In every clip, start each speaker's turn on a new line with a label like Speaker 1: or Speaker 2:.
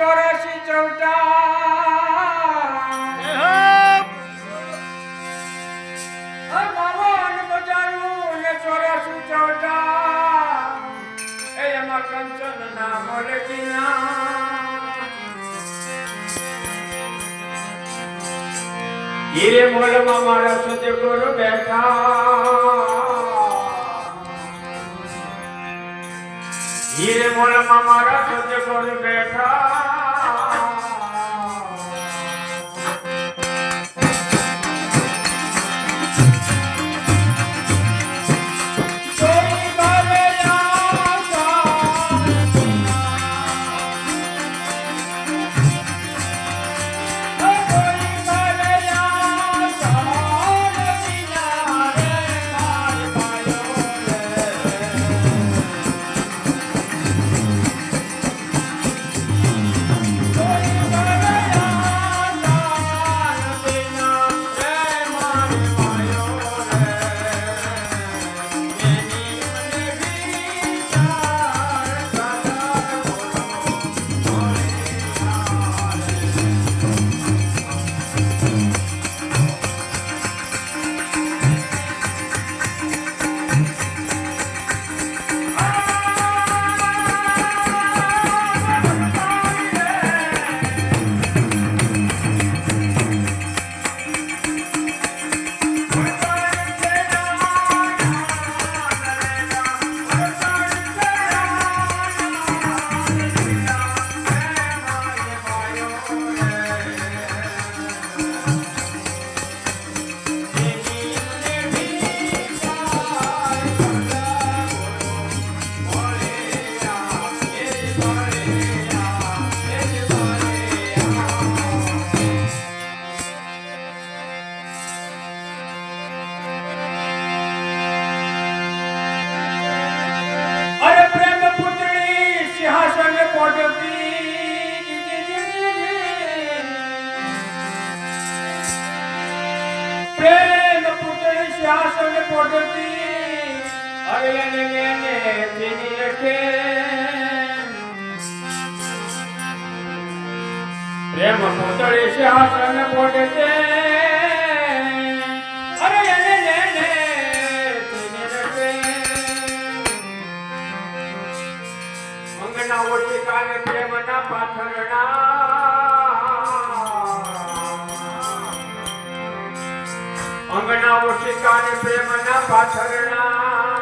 Speaker 1: ચોરાશી ચૌટા મામન બજારું ને ચોરાશી ચૌટા એ એમાં કંચન નામ લખીના હીરે મોલમાં મારા સદગુરુ બેઠા धीरे मोर मामा रख दे मोर बेटा પ્રેમ પુતળી શાસન પોટે અરે એને તેની અંગના પ્રેમના પાથરણા અંગના ઓછી કાલે પ્રેમના પાથરણા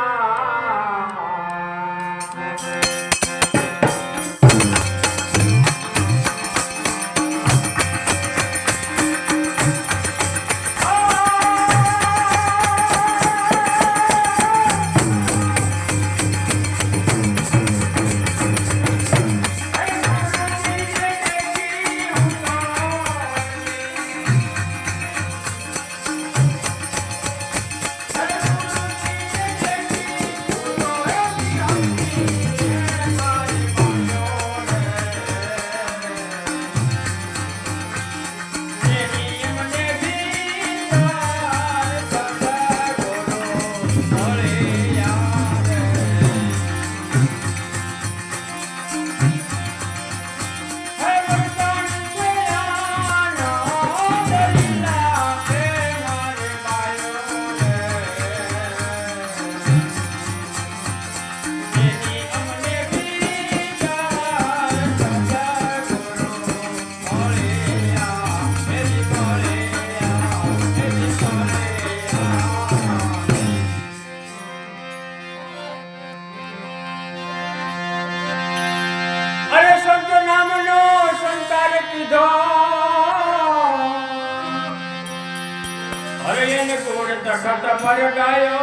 Speaker 1: એને કોડ તખત પર ગાયો.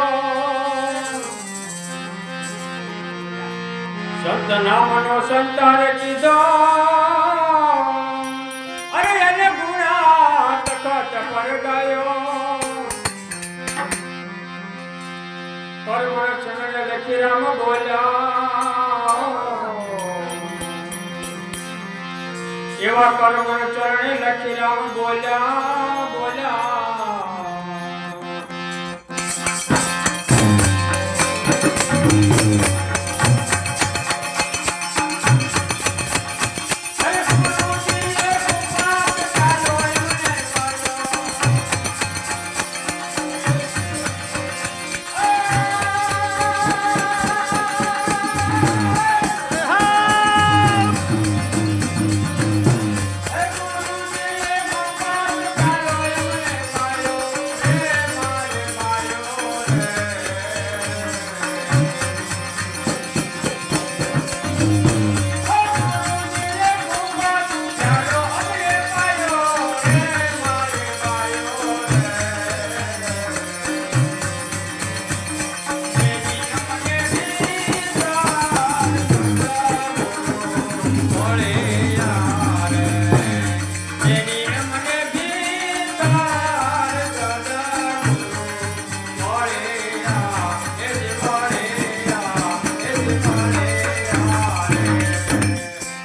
Speaker 1: સંત નામનો સંતાર કીધો. અરે એને ગુણા તખત પર ગાયો. પરમણ ચરણ લખી રામ બોલ્યા. એવા કર્મ ચરણે લખી રામ બોલ્યા.